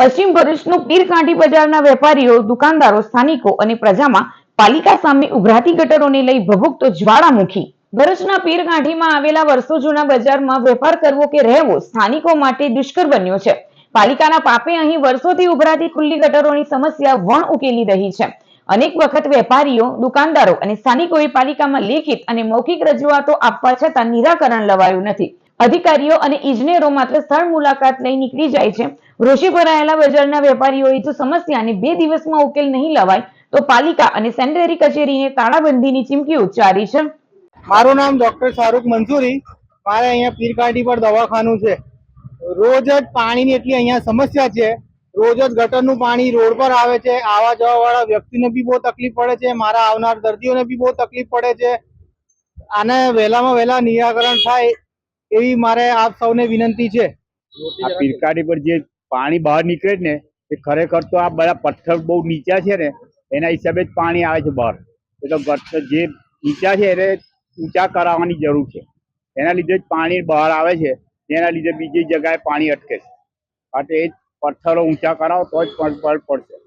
પશ્ચિમ ભરૂચનું પીરકાંઠી બજારના વેપારીઓ, દુકાનદારો, સ્થાનિકો અને પ્રજામાં પાલિકા સામે ઉભરાતી ગટરોને લઈ ભભૂકતો જ્વાળામુખી. ભરૂચના પીરકાંઠીમાં આવેલા વર્ષો જૂના બજારમાં વેપાર કરવો કે રહેવો સ્થાનિકો માટે દુષ્કર બન્યો છે. પાલિકાના પાપે અહીં વર્ષોથી ઉભરાતી ખુલ્લી ગટરોની સમસ્યા વણ ઉકેલી રહી છે. અનેક વખત વેપારીઓ, દુકાનદારો અને સ્થાનિકોએ પાલિકામાં લેખિત અને મૌખિક રજૂઆતો આપવા છતાં નિરાકરણ લવાયું નથી. અધિકારીઓ અને ઇજનેરો માત્ર સ્થળ મુલાકાત લઈ નીકળી જાય છે. રોષે ભરાયેલા બજારના વેપારીઓએ જો સમસ્યાને બે દિવસમાં ઉકેલ નહીં લવાય તો પાલિકા અને સેનેટરી કચેરીને તાળાબંધીની ચીમકી ઉચ્ચારી છે. મારું નામ ડોક્ટર શાહરુખ મંજુરી. મારે અહીંયા પીરકાઠી પર દવાખાનું છે. રોજ જ પાણીની એટલી અહીંયા સમસ્યા છે. રોજ જ ગટરનું પાણી રોડ પર આવે છે. આવા જવા વાળા વ્યક્તિને બી બહુ તકલીફ પડે છે. મારા આવનાર દર્દીઓને બી બહુ તકલીફ પડે છે. આને વહેલામાં વહેલા નિરાકરણ થાય એવી મારે આપ સૌને વિનંતી છે. આ પીરકાડી પર જે પાણી બહાર નીકળે ને, એ ખરેખર તો આ બધા પથ્થર બહુ નીચા છે ને, એના હિસાબે જ પાણી આવે છે બહાર. એટલે ગટર જે નીચા છે એને ઊંચા કરાવવાની જરૂર છે. એના લીધે જ પાણી બહાર આવે છે, એના લીધે બીજી જગ્યાએ પાણી અટકે છે. માટે એ પથ્થરો ઊંચા કરાવો તો જ પડશે.